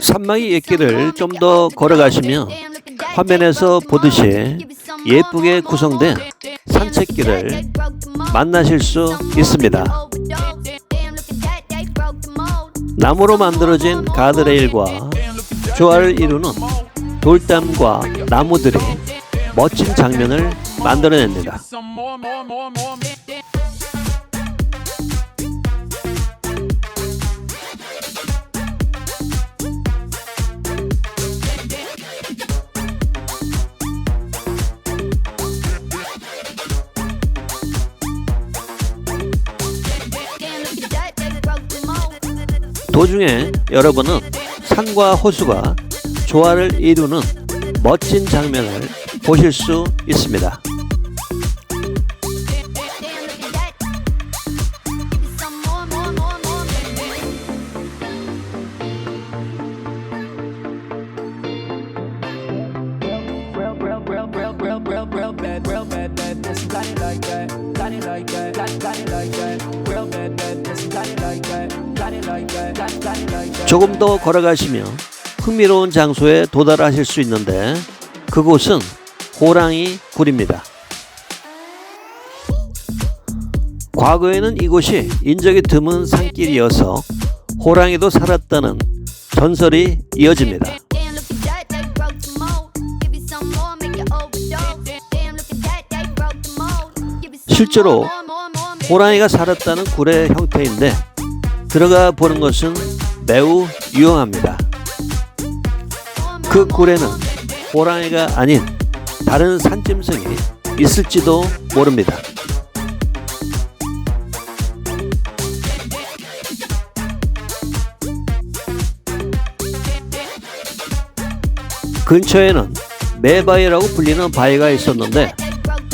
산막이 옛길을 좀더 걸어가시면 화면에서 보듯이 예쁘게 구성된 산책길을 만나실 수 있습니다. 나무로 만들어진 가드레일과 조화를 이루는 돌담과 나무들이 멋진 장면을 만들어냅니다. 도중에 여러분은 산과 호수가 조화를 이루는 멋진 장면을 보실 수 있습니다. 조금 더 걸어가시면 흥미로운 장소에 도달하실 수 있는데 그곳은 호랑이 굴입니다. 과거에는 이곳이 인적이 드문 산길이어서 호랑이도 살았다는 전설이 이어집니다. 실제로 호랑이가 살았다는 굴의 형태인데 들어가 보는 것은 매우 유용합니다. 그 굴에는 호랑이가 아닌 다른 산짐승이 있을지도 모릅니다. 근처에는 매바위라고 불리는 바위가 있었는데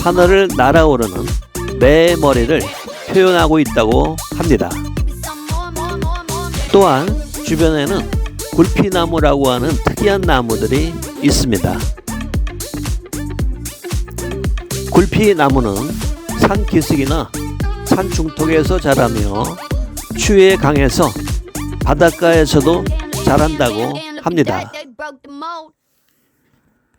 하늘을 날아오르는 매 머리를 표현하고 있다고 합니다. 또한 주변에는 굴피나무라고 하는 특이한 나무들이 있습니다. 굴피나무는 산 기슭이나 산 중턱에서 자라며 추위에 강해서 바닷가에서도 자란다고 합니다.